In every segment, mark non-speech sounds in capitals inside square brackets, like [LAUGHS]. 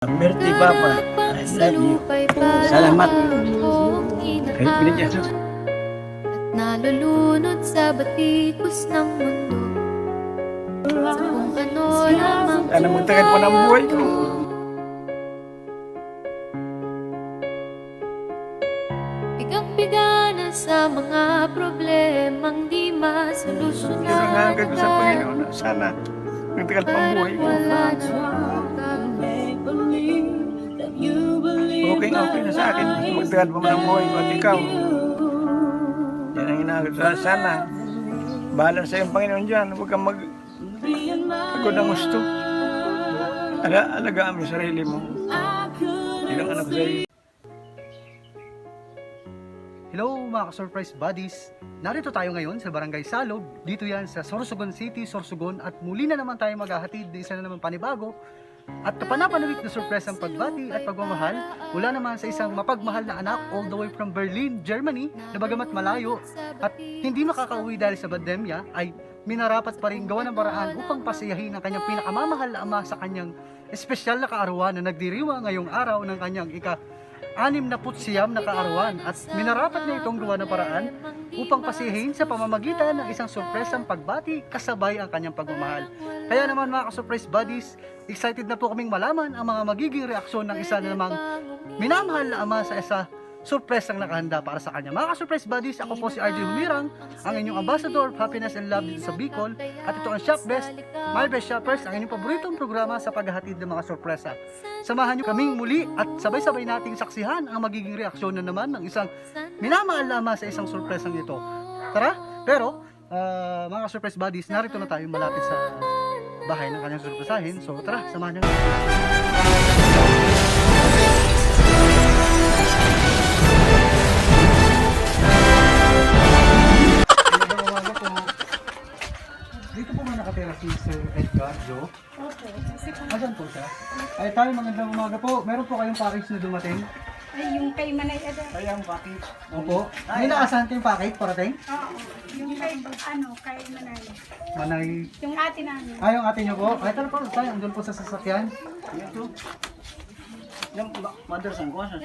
Birthday Papa, I love you. Salamat. Kahit binigyan sa At nalulunod sa batikos ng mundo Sa kung ano lamang Sana magtagal pa ng buhay ko. Bigang-biga na sa mga problemang di masolusyonan Kinangagal ko sa Panginoon na sana magtagal pa ang buhay ko. Okay na okay na sa akin. Magtagal pa man ang buhay ko at ikaw. Yan ang inagal sa sana. Bahala sa iyong Panginoon dyan. Huwag kang mag... Pagod ang gusto. Ala, alagaan mo yung sarili mo. Ilang anak ko sa iyo. Hello mga ka-surprise buddies! Narito tayo ngayon sa Barangay Salog. Dito yan sa Sorsogon City, Sorsogon at muli na naman tayo maghahatid ng isa na naman panibago at kapanapanawik na surprise ang pagbati at pagmamahal mula naman sa isang mapagmahal na anak all the way from Berlin, Germany na bagamat malayo at hindi makakauwi dahil sa pandemya ay minarapat pa rin gawa ng paraan upang pasiyahin ang kanyang pinakamamahal na ama sa kanyang espesyal na kaarawan na nagdiriwa ngayong araw ng kanyang ika anim na putsiyam na kaarawan at minarapat na itong gawa ng paraan upang pasihin sa pamamagitan ng isang sorpresang pagbati kasabay ang kanyang pagmamahal. Kaya naman mga ka-surprise buddies, excited na po kaming malaman ang mga magiging reaksyon ng isa na namang minamahal na ama sa isa surpresang nakahanda para sa kanya. Mga ka-surprise buddies, ako po si RJ Humirang, ang inyong ambassador of happiness and love dito sa Bicol at ito ang Shop Best, My Best Shoppers, ang inyong paboritong programa sa paghahatid ng mga sorpresa. Samahan niyo kaming muli at sabay-sabay nating saksihan ang magiging reaksyon na naman ng isang minamahal na ama sa isang sorpresang ito. Tara, pero ah, mga surprise buddies, narito na tayo malapit sa bahay ng kanyang surpresahin. So tara, samahan niyo. Dito po ba nakatira si Sir Edgar Joe? Opo. Asan po siya? Ay tayo, magandang umaga po. Meron po kayong package na dumating? Ay, yung kay Manay Ada. Kaya ang package. Opo. May naasahan kayong package parating? Oo. Yung kay, ano, kay Manay. Manay. Yung ate namin. Ay, yung ate niyo po. Ay, tara po tayo. Andun po sa sasakyan. Ito. Yung ma- madrasan ko sa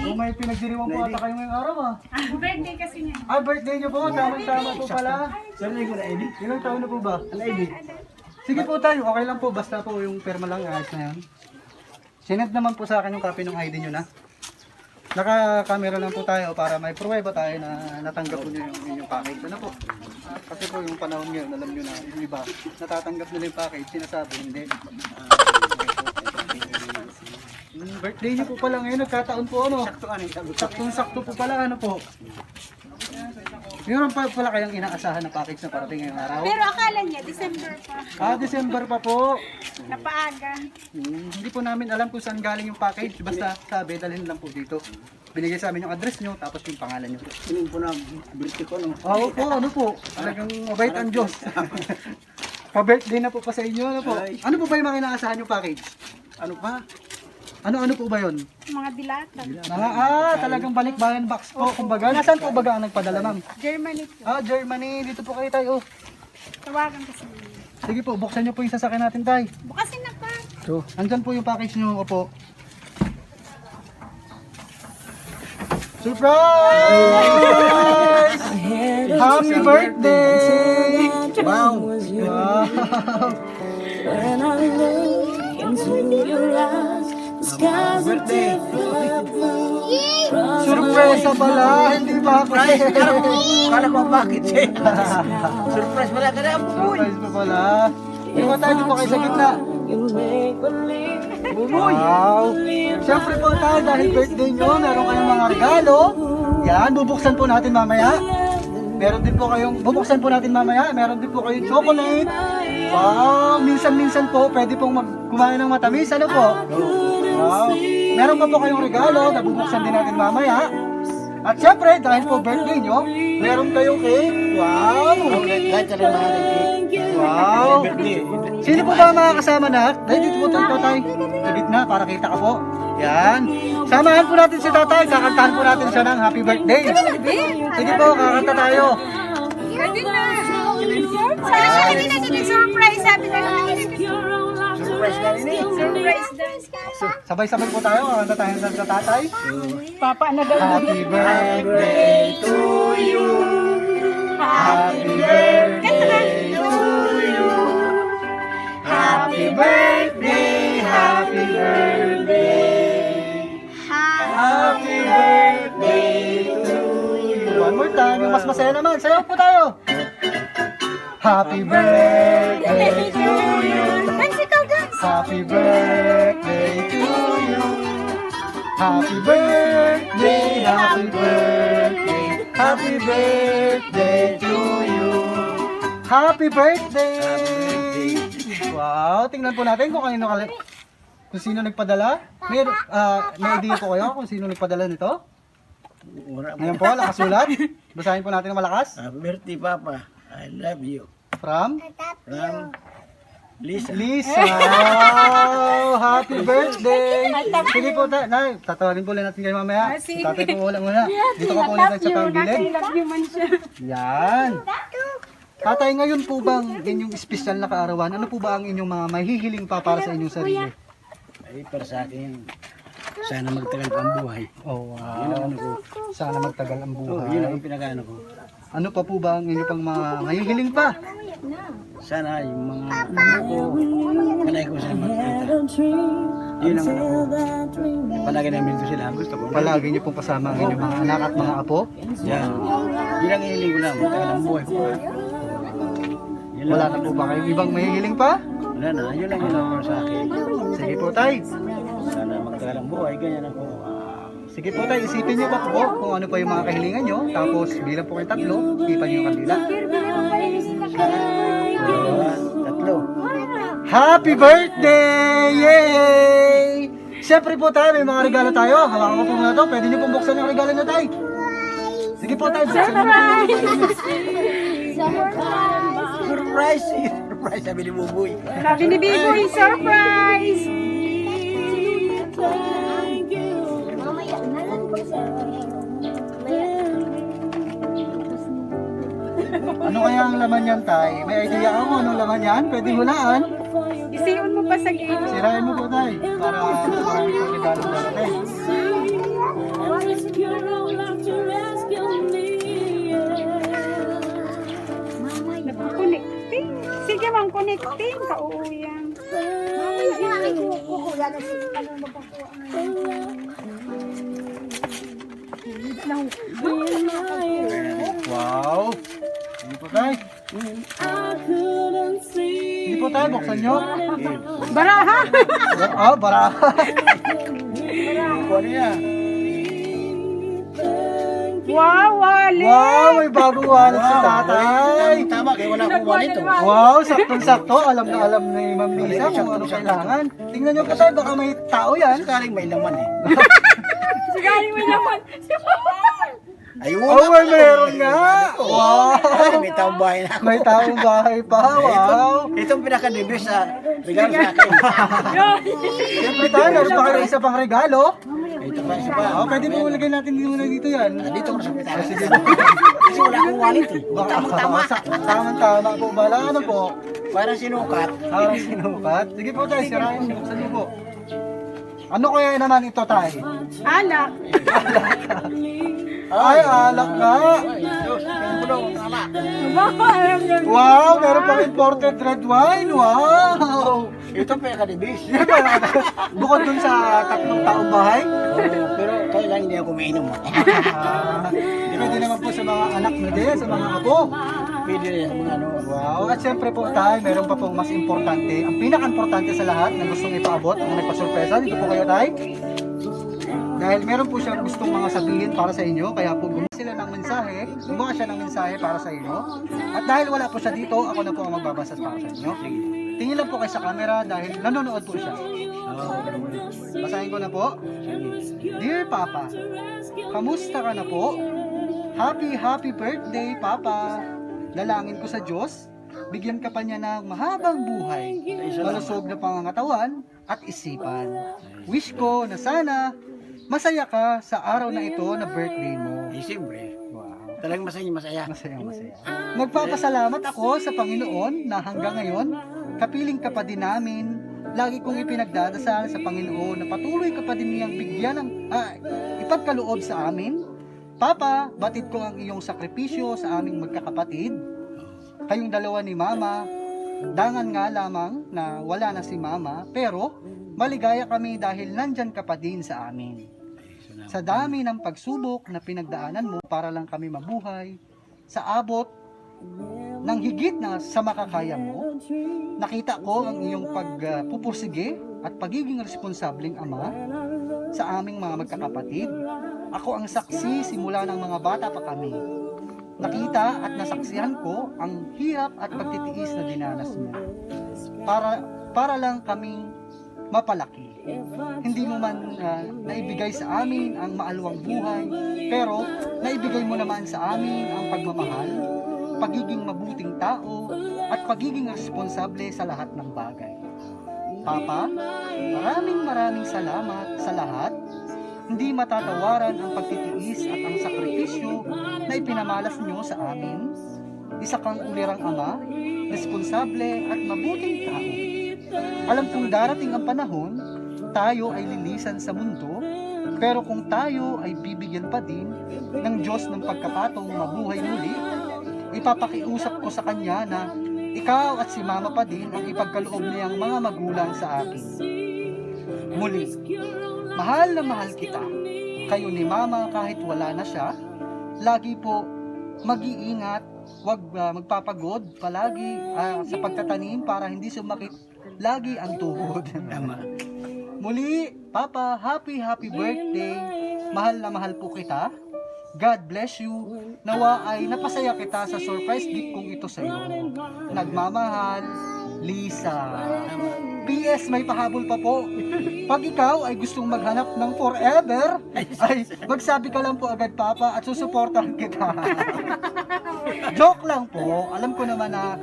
Oh, may pinagdiriwang po ata kayo ngayong araw ah. Ah, birthday kasi niya. Ah, birthday niyo po. Tama-tama po pala. Saan na na Eddie? Ilang taon na po ba? Ano Eddie? Sige po tayo. Okay lang po. Basta po yung perma lang. Ayos na yan. Sinend naman po sa akin yung copy ng ID niyo na. Naka-camera lang po tayo para may pruweba tayo na natanggap niyo yung inyong package. Ano po? Ah, kasi po yung panahon ngayon, alam niyo na, yung iba, natatanggap nila yung package, sinasabi, hindi. Mm, birthday niyo po pala ngayon, nagkataon po ano? Sakto ano. Saktong sakto po pala, ano po? Meron pa pala kayong inaasahan na package na parating ngayong araw? Pero akala niya, December pa. Ah, December pa po. Napaaga. Hmm, hindi po namin alam kung saan galing yung package. Basta sabi, dalhin lang po dito. Binigay sa amin yung address nyo, tapos yung pangalan nyo. Sining po na birthday ko no. Oo po, ano po? Talagang mabait ang Diyos. [LAUGHS] Pa-birthday na po pa sa inyo, ano po? Ano po ba yung mga inaasahan yung package? Ano pa? Ano-ano po ba yun? Mga dilata. Mga, ah, talagang balikbayan box po. Kumbaga, nasaan po baga ang nagpadala, ma'am? Germany po. Ah, Germany. Dito po kayo tayo. Tawagan kasi niya. Sige po, buksan nyo po yung sasakyan natin, tay. Bukasin na pa. So, andyan po yung package nyo, opo. Surprise! Happy birthday! Wow! Wow! When I look into your eyes, blue. Surpresa pala! Hindi pa ako Kala ko bakit eh. [LAUGHS] Surprise pala ka na ang buhay. Surprise pa pala. Iwan tayo po kayo sa gitna. Believe. Wow! Siyempre po tayo dahil birthday nyo, meron kayong mga regalo. Yan, bubuksan po natin mamaya. Meron din po kayong, bubuksan po natin mamaya, meron din po kayong chocolate. Wow! Minsan-minsan po, pwede pong mag kumain ng matamis. Ano po? Wow! Meron pa po kayong regalo na bubuksan din natin mamaya. At syempre, dahil po birthday nyo, meron kayong cake. Wow! Kahit ka rin mga cake. Wow! Sino po ba mga kasama na? Dahil dito po tayo tayo. Sa gitna para kita ka po. Yan. Samahan po natin si tatay. Kakantahan po natin siya ng happy birthday. Sige po, kakanta tayo. Pwede na. Sana siya kanina din surprise sabi na surprise na rin eh. Surprise daw. Sabay-sabay po tayo, kanta tayo sa tatay. Papa na daw. Happy birthday to you. Happy birthday to you. Happy birthday, happy birthday. Happy birthday to you. One more time, yung mas masaya naman. Sayaw po tayo. Happy birthday Happy birthday to you. Happy birthday, happy birthday, happy birthday to you. Happy birthday! Wow, tingnan po natin kung kanino kali kung sino nagpadala. May, ah, may idea po kayo kung sino nagpadala nito? Ngayon po, nakasulat. Basahin po natin ng malakas. Happy birthday, Papa. I love you. From From Lisa. Lisa! Wow! Happy birthday! Sige po, ta Nay, tatawagin po ulit natin kayo mamaya. Ah, sige. Tatay po ulit muna. Dito ka po ulit sa love you man siya. Yan. Tatay, ngayon po bang inyong espesyal na kaarawan, ano po ba ang inyong mga mahihiling pa para sa inyong sarili? Ay, para sa akin, sana magtagal pa ang buhay. Oh, Yun wow. ang ano ko. Sana magtagal ang Oh, yun buhay. ang pinagano ko. Ano pa po ba ang inyong pang mga mahihiling pa? Sana yung mga ano ko, kanay ko sila magkita. Yun ang ano ko. Palagi namin ko sila. Gusto ko. Palagi niyo pong kasama ang inyong mga anak at mga apo. Yan. Yun ang hiling ko lang. Magtagal ang buhay ko. Yun Wala lang. na po ba kayong ibang mahihiling pa? Wala na. Yun lang yun ang sa akin. Sige po, tay. Sana magtagal ang buhay. Ganyan ako. Sige po tayo, isipin niyo pa po kung ano pa yung mga kahilingan niyo. Tapos bilang po kayo tatlo, ipan niyo yung kandila. Happy birthday! Yay! Siyempre po tayo, may mga regalo tayo. Hawakan ko po muna to. Pwede niyo pong buksan yung regalo niyo tayo. Sige po tayo, buksan niyo. Surprise! [LAUGHS] Surprise! Sabi ni Buboy. Sabi ni Biboy, surprise! Ano kaya ang laman yan, tay? May idea ako anong laman yan? Pwede hulaan. Isiyon mo pa sa gate. Sirain mo po tayo. Para marami pong regalo darating. Connecting. Sige ma'am, connecting. Kauuyan. Wow! Sige po tayo. I tayo, buksan niyo. Baraha! Ah, baraha. Ano niya? wow, wali! Wow, may bagong wallet sa tatay. Tama, kaya wala akong wallet. oh. Wow, saktong-sakto. Alam na alam ni Ma'am Lisa kung ano kailangan. Tingnan niyo po tayo, baka may tao yan. Sakaling may laman eh. Sigali mo naman. [LAUGHS] Ayun! Oh, may meron nga. Wow. Ay, may taong bahay na ako. May taong bahay pa. [LAUGHS] Wow. Itong pinaka-debut sa regalo sa akin. [LAUGHS] Siyempre tayo, meron pa kayo isa pang regalo. Ito pa, isa pa. Oh, pwede mo ilagay natin muna dito yan. Dito ko na sa pitaka. Sige. [LAUGHS] Kasi wala akong wallet eh. Tamang-tama. Tamang-tama po. Bala ano po. Para sinukat. Harang sinukat. Sige po tayo, sirayan. Buksan niyo po. Ano kaya naman ito tayo? Alak. Ay, alak nga. Wow, meron pang imported red wine. Wow. Ito pinaka-debut. Bukod dun sa tatlong taong bahay. Pero kaya lang hindi ako umiinom. Ah, pwede naman po sa mga anak na din, sa mga apo. Pwede rin sa mga ano. Wow, at syempre po tayo, meron pa pong mas importante. Ang pinaka-importante sa lahat na gustong ipaabot, ang nagpa-surpresa, dito po kayo tayo. Dahil meron po siyang gustong mga sabihin para sa inyo, kaya po gumawa sila ng mensahe, gumawa siya ng mensahe para sa inyo. At dahil wala po siya dito, ako na po ang magbabasa para sa inyo. Tingin lang po kayo sa camera dahil nanonood po siya. Basahin ko na po. Dear Papa, kamusta ka na po? Happy, happy birthday, Papa! Dalangin ko sa Diyos, bigyan ka pa niya ng mahabang buhay, malusog na pangangatawan at isipan. Wish ko na sana masaya ka sa araw na ito na birthday mo. Eh, siyempre. Wow. Talagang masaya, masaya. Masaya, masaya. Nagpapasalamat ako sa Panginoon na hanggang ngayon, kapiling ka pa din namin lagi kong ipinagdadasal sa Panginoon na patuloy ka pa din niyang bigyan ng ah, ipagkaloob sa amin. Papa, batid ko ang iyong sakripisyo sa aming magkakapatid. Kayong dalawa ni Mama, dangan nga lamang na wala na si Mama, pero maligaya kami dahil nandyan ka pa din sa amin. Sa dami ng pagsubok na pinagdaanan mo para lang kami mabuhay, sa abot ng higit na sa makakaya mo, nakita ko ang iyong pagpupursige at pagiging responsableng ama sa aming mga magkakapatid. Ako ang saksi simula ng mga bata pa kami. Nakita at nasaksihan ko ang hirap at pagtitiis na dinanas mo. Para, para lang kaming mapalaki. Hindi mo man ah, naibigay sa amin ang maalwang buhay, pero naibigay mo naman sa amin ang pagmamahal, pagiging mabuting tao, at pagiging responsable sa lahat ng bagay. Papa, maraming maraming salamat sa lahat. Hindi matatawaran ang pagtitiis at ang sakripisyo na ipinamalas niyo sa amin. Isa kang ulirang ama, responsable at mabuting tao. Alam kong darating ang panahon, tayo ay lilisan sa mundo, pero kung tayo ay bibigyan pa din ng Diyos ng pagkapatong mabuhay muli, ipapakiusap ko sa Kanya na ikaw at si Mama pa din ang ipagkaloob niyang mga magulang sa akin. Muli, mahal na mahal kita. Kayo ni Mama kahit wala na siya, lagi po mag-iingat, wag ah, magpapagod palagi ah, sa pagtatanim para hindi sumakit lagi ang tuhod. [LAUGHS] Muli, Papa, happy happy birthday. Mahal na mahal po kita. God bless you. Nawa ay napasaya kita sa surprise gift kong ito sa iyo. Nagmamahal, Lisa. PS, may pahabol pa po. [LAUGHS] Pag ikaw ay gustong maghanap ng forever, [LAUGHS] ay magsabi ka lang po agad, Papa, at susuportahan kita. [LAUGHS] Joke lang po. Alam ko naman na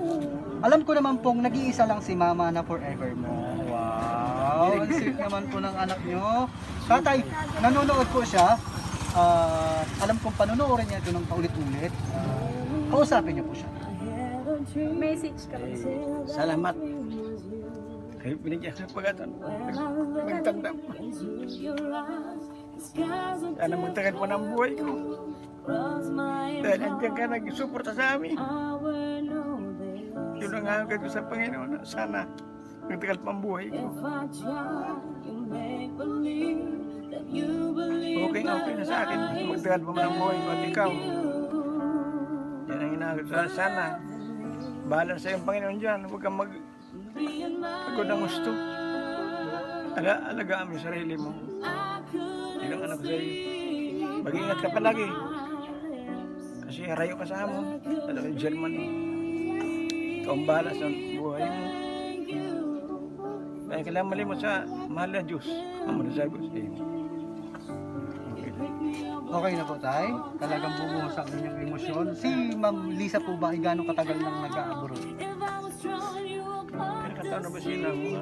alam ko naman pong nag-iisa lang si Mama na forever mo. Wow, ang sweet [LAUGHS] naman po ng anak nyo. Tatay, nanonood po siya. Ah, alam kong panonoodin niya ito ng paulit-ulit. Ah, kausapin niyo po siya. Message ka lang. Salamat. Kayo binigyan sa pagkatan. Magtanda po. Sana magtagal po ng buhay ko. Dahil andyan ka nag-suporta sa amin. Yun ang hangad ko sa Panginoon. Sana magtagal pa ang buhay ko. Okay okay na sa akin. Magtagal pa man ang buhay ko at ikaw. Yan ang hinahanap sa sana. Bahala sa iyong Panginoon dyan. Huwag kang mag... Pagod ang gusto. Ala, alagaan mo yung sarili mo. Yun ang anak ko sa'yo. Mag-ingat ka palagi. Kasi rayo ka sa hamon. Alam mo, Germany. Ikaw ang bahala sa buhay mo. Kaya kailangan malimot sa mahal na Diyos. Ang muna sa Diyos. Okay. Na po tay. Talagang bumuhos ang inyong emosyon. Si Ma'am Lisa po ba gano'ng katagal nang nag-aabroad? Na ba siya ng mga...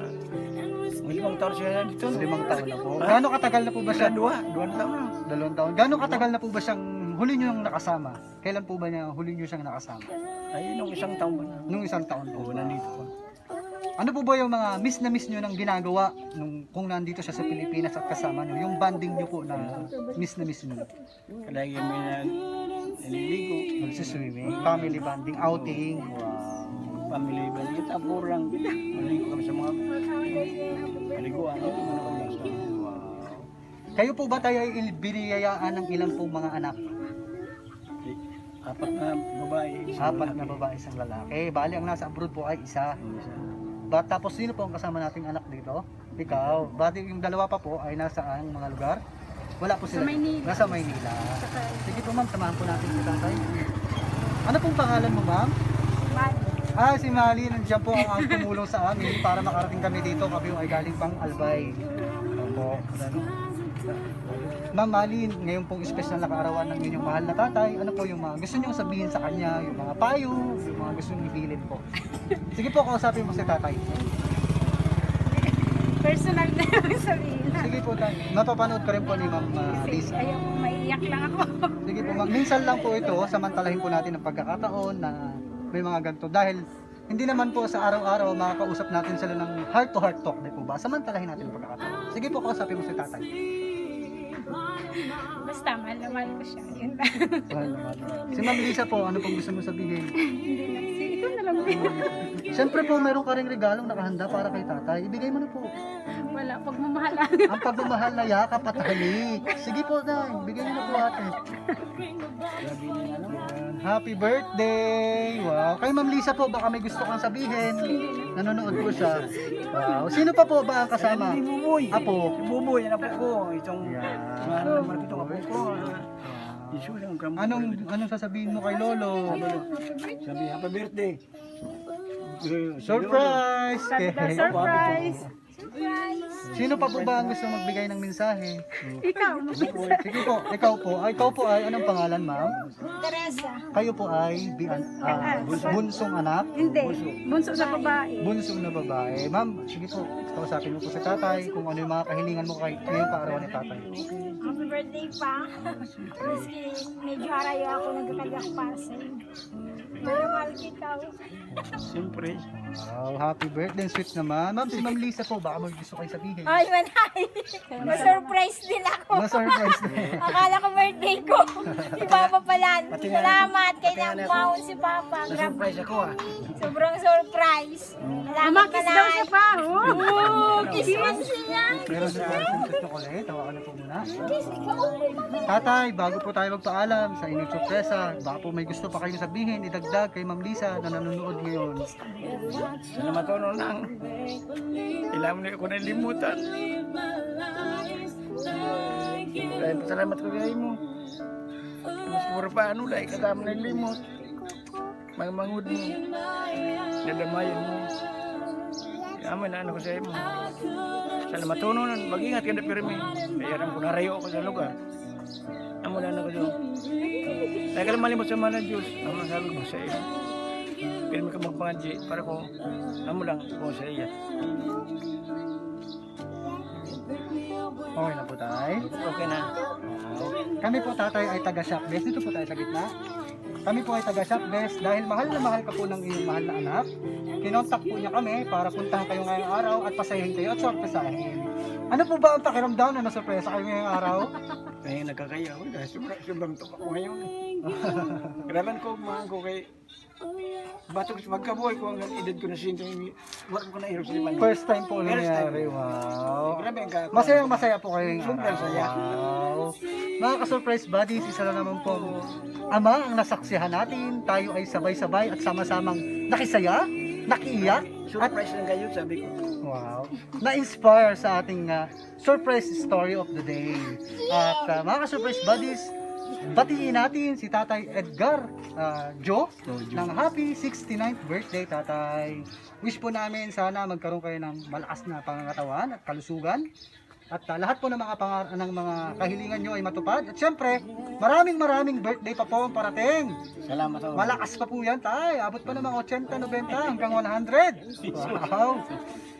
Limang taon siya dito. Limang taon na po. Gano'ng katagal na po ba siya? Dua. Dua taon na. Dalawang taon. Gano'ng katagal na po ba siyang huli niyo nang nakasama? Kailan po ba niya huli niyo siyang nakasama? Ay, nung isang taon ba na? Nung isang taon po. Oo, nandito po. Ano po ba yung mga miss na miss nyo nang ginagawa nung kung nandito siya sa Pilipinas at kasama nyo? Yung banding nyo po na miss na miss nyo? Kalagi may na, naliligo. Nagsiswimming, family banding, outing. Family ba? Kita po lang. Maligo kami sa mga paliguan. Kami sa Kayo po ba tayo ay biniyayaan ng ilang pong mga anak? Apat na babae. Apat na babae, isang lalaki. Bali, ang nasa abroad po ay isa. Ba, tapos sino po ang kasama nating anak dito? Ikaw. Bali, yung dalawa pa po ay nasaan mga lugar? Wala po sila. Sa Maynila. Nasa Maynila. Sige po ma'am, samahan po natin si tatay. Ano pong pangalan mo ma'am? Ah, si Mali, nandiyan po ang, tumulong sa amin para makarating kami dito. Kami ay galing pang Albay. Opo. Ma'am Mali, ngayon pong special na kaarawan ng inyong mahal na tatay, ano po yung mga gusto niyo sabihin sa kanya, yung mga payo, yung mga gusto niyo ibilin po. Sige po, kausapin mo si tatay. Personal na yung sabihin. Sige po tayo. Mapapanood ka rin po ni Ma'am uh, Lisa. Ayaw ko, maiyak lang ako. Sige po ma'am, minsan lang po ito, samantalahin po natin ang pagkakataon na may mga ganito. Dahil hindi naman po sa araw-araw makakausap natin sila ng heart to heart talk, di po ba? Samantalahin natin ang pagkakataon. Sige po, kausapin mo si tatay. Basta mahal na mahal ko siya. Yun lang. Mahal na mahal. Si Ma'am Lisa po, ano pong gusto mo sabihin? Hindi na. Si, ikaw na lang. Siyempre po, meron ka ring regalong nakahanda para kay tatay. Ibigay mo na po. Wala. Pagmamahal lang. Ang pagmamahal na yakap at halik. Sige po na, bigay mo na po ate. Happy birthday! Wow. Kay Ma'am Lisa po, baka may gusto kang sabihin. Nanonood po siya. Wow. Sino pa po ba ang kasama? Si Buboy. Apo. Si Buboy, yan apo ko. Itong, ano naman itong apo ko. Anong anong sasabihin mo kay Lolo? Sabi, happy birthday. Surprise! Surprise. Surprise. Sino pa po ba ang gusto magbigay ng mensahe? Ikaw. Sige po, ikaw po. Ay, ikaw po ay anong pangalan, ma'am? Teresa. Kayo po ay bian, ah, bunsong anak? Hindi. Bunso sa babae. Bunso na babae. Ma'am, sige po, kausapin mo po sa tatay kung ano yung mga kahilingan mo kay ngayong kaarawan ni tatay. Happy birthday pa. Maski medyo harayo ako nagkakagak pa sa iyo. Mahal kita. Siyempre. Wow, happy birthday. Sweet naman. Ma'am, si Ma'am Lisa po, baka may gusto kayo sabihin. Ay, manay. Ma-surprise din ako. Na-surprise na. [LAUGHS] Akala ko birthday ko. Si Papa pala. Pati nga- Salamat. Kay pati nga baon si Papa. Grabe. Na-surprise ako ah. Sobrang surprise. Salamat Umakis daw siya pa. Oh. Oo, kiss mo siya. Meron sa ating sa chocolate. Tawakan na po muna. Tatay, bago po tayo magpaalam sa inyong sorpresa, baka po may gusto pa kayong sabihin, idagdag kay Ma'am Lisa na nanonood ngayon. Sana matuno lang. Kailangan na ako nalimutan. Pasalamat ko kayo mo. Mas puro pa ano, dahil kasama na limot. Mga mangud mo. Nadamayan mo. Yaman na ano ko sa iyo mo. Sana matuno na, mag-ingat ka na pirmi. Kaya rin ko narayo ako sa lugar. Amo na ako doon. Dahil ka lang malimot sa mga Diyos. Ang masabi ko sa iyo. Pirmi ka magpangadji para ko amo lang ko sa iya. Okay na po tayo. Okay na. Kami po tatay ay taga Shopbest. Dito po tayo sa gitna. Kami po ay taga Shopbest dahil mahal na mahal ka po ng iyong mahal na anak. Kinontak po niya kami para puntahan kayo ngayong araw at pasahin kayo at sorpresahin. Ano po ba ang pakiramdam na nasurpresa kayo ngayong araw? [LAUGHS] Kaya nagkakaya ako dahil sobrang, sobrang tupak ko ngayon. Kailangan [LAUGHS] ko mga ko kay Batok sa magkabuhay ko ang edad ko na sinto Wala ko na hirap sa liman. First time po nangyari. Wow. Grabe ang kakao. Masayang masaya po kayo Sobrang saya. Wow. Mga ka-surprise buddies, isa lang naman po ama ang nasaksihan natin. Tayo ay sabay-sabay at sama-samang nakisaya, nakiiyak, at Surprise lang kayo sabi ko. Wow. Na-inspire sa ating uh, surprise story of the day. At uh, mga ka-surprise buddies, batiin natin si Tatay Edgar uh, Joe ng happy 69th birthday, Tatay. Wish po namin sana magkaroon kayo ng malakas na pangangatawan at kalusugan. At uh, lahat po ng mga pangar- ng mga kahilingan nyo ay matupad. At syempre, maraming maraming birthday pa po ang parating. Salamat ako. Malakas pa po yan, tay. Abot pa ng mga 80, 90 hanggang 100. [LAUGHS] Wow.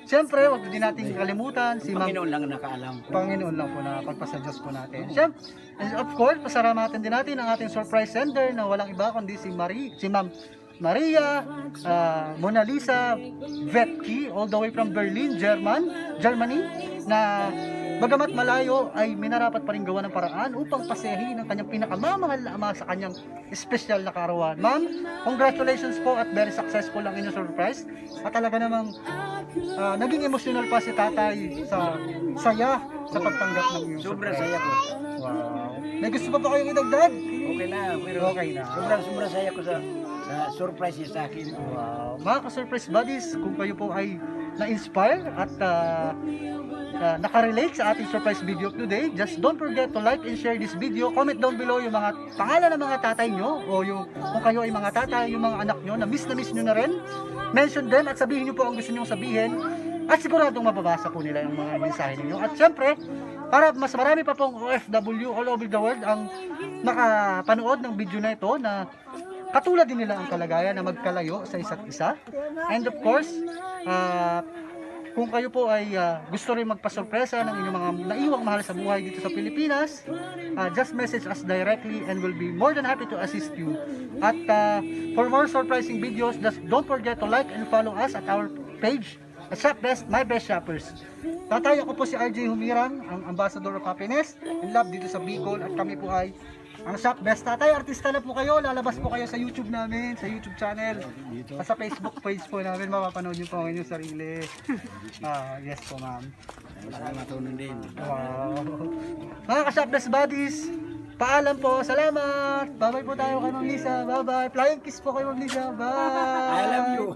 Siyempre, wag din natin kalimutan si Ma'am Panginoon lang ang nakaalam. Panginoon lang po na pagpasa Diyos po natin. Siyempre, and of course, pasalamatan din natin ang ating surprise sender na walang iba kundi si Marie, si Ma'am Maria ah, Mona Lisa Vetki all the way from Berlin, German, Germany na bagamat malayo ay minarapat pa rin gawa ng paraan upang pasayahin ang kanyang pinakamamahal na ama sa kanyang espesyal na karawan. Ma'am, congratulations po at very successful ang inyong surprise. At talaga namang ah, naging emotional pa si tatay sa saya sa pagtanggap ng iyong Sobrang saya ko. Wow. May gusto pa ba kayong idagdag? Okay na. Pero Okay na. Sobrang sobrang saya ko sa sa surprise niya sa akin. Wow. Mga ka-surprise buddies, kung kayo po ay na-inspire at ah, ah, nakarelate sa ating surprise video today, just don't forget to like and share this video. Comment down below yung mga pangalan ng mga tatay nyo o yung kung kayo ay mga tatay, yung mga anak nyo na miss na miss nyo na rin. Mention them at sabihin nyo po ang gusto nyo sabihin at siguradong mababasa po nila yung mga mensahe ninyo. At syempre, para mas marami pa pong OFW all over the world ang makapanood ng video na ito na katulad din nila ang kalagayan na magkalayo sa isa't isa. And of course, ah, kung kayo po ay ah, gusto rin magpasorpresa ng inyong mga naiwang mahal sa buhay dito sa Pilipinas, ah, just message us directly and we'll be more than happy to assist you. At ah, for more surprising videos, just don't forget to like and follow us at our page at Shop Best, My Best Shoppers. Tatay, ako po si RJ Humirang, ang Ambassador of Happiness and Love dito sa Bicol at kami po ay ang Shop Best. Tatay, artista na po kayo. Lalabas po kayo sa YouTube namin, sa YouTube channel. At sa Facebook page po namin, mapapanood niyo po ang inyong sarili. [LAUGHS] Ah, yes po, ma'am. Wow. Mga ka-Shop Best Buddies, paalam po. Salamat. Bye-bye po tayo kay Ma'am Lisa. Bye-bye. Flying kiss po kay Ma'am Lisa. Bye. I love you.